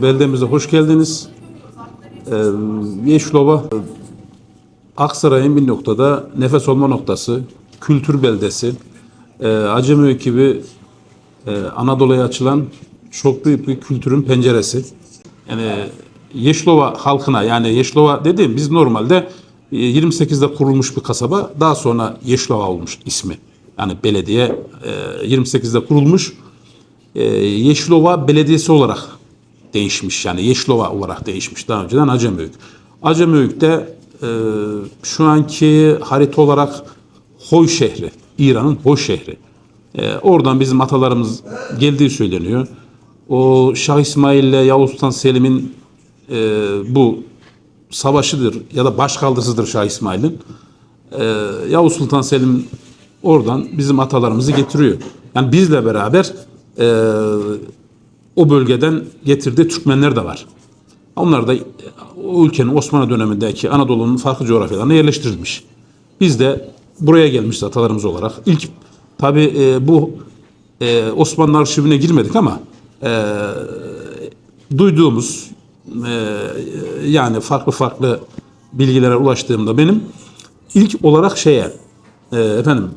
Ee, beldemize hoş geldiniz. Ee, Yeşilova e, Aksaray'ın bir noktada nefes olma noktası, kültür beldesi, e, Acemi gibi e, Anadolu'ya açılan çok büyük bir kültürün penceresi. Yani Yeşilova halkına yani Yeşilova dediğim biz normalde e, 28'de kurulmuş bir kasaba daha sonra Yeşilova olmuş ismi. Yani belediye e, 28'de kurulmuş e, Yeşilova Belediyesi olarak değişmiş. Yani Yeşilova olarak değişmiş. Daha önceden Acembüyük. Acembüyük'te e, şu anki harita olarak Hoy şehri. İran'ın Hoy şehri. E, oradan bizim atalarımız geldiği söyleniyor. O Şah İsmail ile Yavuz Sultan Selim'in e, bu savaşıdır ya da başkaldırısıdır Şah İsmail'in. E, Yavuz Sultan Selim oradan bizim atalarımızı getiriyor. Yani bizle beraber e, o bölgeden getirdiği Türkmenler de var. Onlar da e, o ülkenin Osmanlı dönemindeki Anadolu'nun farklı coğrafyalarına yerleştirilmiş. Biz de buraya gelmişiz atalarımız olarak. İlk tabi bu e, Osmanlı arşivine girmedik ama e, duyduğumuz e, yani farklı farklı bilgilere ulaştığımda benim ilk olarak şeye e, efendim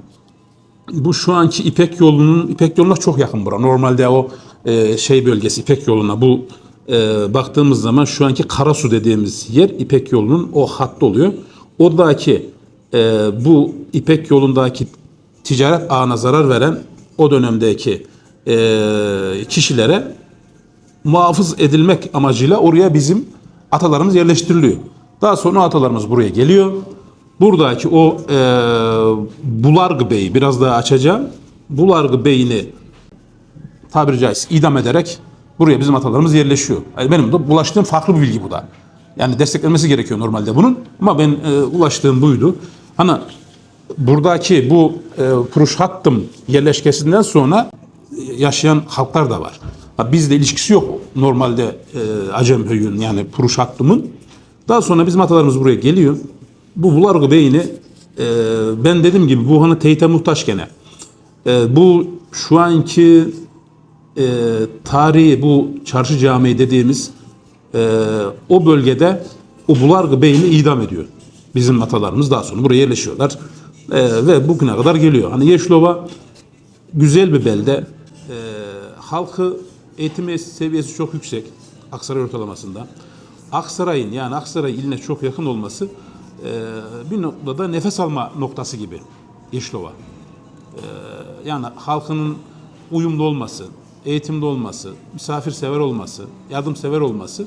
bu şu anki İpek yolunun İpek yoluna çok yakın bura. Normalde o e, şey bölgesi İpek yoluna bu e, baktığımız zaman şu anki Karasu dediğimiz yer İpek yolunun o hattı oluyor. Oradaki e, bu İpek yolundaki ticaret ağına zarar veren o dönemdeki e, kişilere muhafız edilmek amacıyla oraya bizim atalarımız yerleştiriliyor. Daha sonra atalarımız buraya geliyor. Buradaki o e, Bulargı Bey'i biraz daha açacağım. Bulargı Bey'ini tabiri caizse idam ederek buraya bizim atalarımız yerleşiyor. Yani benim de ulaştığım farklı bir bilgi bu da. Yani desteklenmesi gerekiyor normalde bunun ama ben e, ulaştığım buydu. Hani buradaki bu e, Puruş yerleşkesinden sonra e, yaşayan halklar da var. Ha, bizle ilişkisi yok normalde e, Acem Höyü'nün yani Puruş Hattım'ın. Daha sonra bizim atalarımız buraya geliyor. Bu Bulargı Bey'ini e, ben dediğim gibi bu hani teyite muhtaç gene. E, bu şu anki e, tarihi bu çarşı camii dediğimiz e, o bölgede o Bulargı Bey'ini idam ediyor. Bizim atalarımız daha sonra buraya yerleşiyorlar. E, ve bugüne kadar geliyor. Hani Yeşilova güzel bir belde. E, halkı eğitim seviyesi çok yüksek. Aksaray ortalamasında. Aksaray'ın yani Aksaray iline çok yakın olması e, bir noktada nefes alma noktası gibi Yeşilova. E, yani halkının uyumlu olması, eğitimde olması, misafirsever olması, yardımsever olması.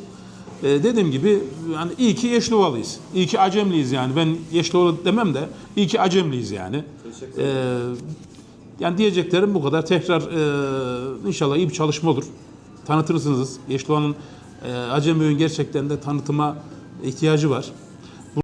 E, dediğim gibi yani iyi ki Yeşilovalıyız. İyi ki Acemliyiz yani. Ben Yeşilovalı demem de iyi ki Acemliyiz yani. E, yani diyeceklerim bu kadar. Tekrar e, inşallah iyi bir çalışma olur. Tanıtırsınız. Yeşilova'nın e, Acemköy'ün gerçekten de tanıtıma ihtiyacı var.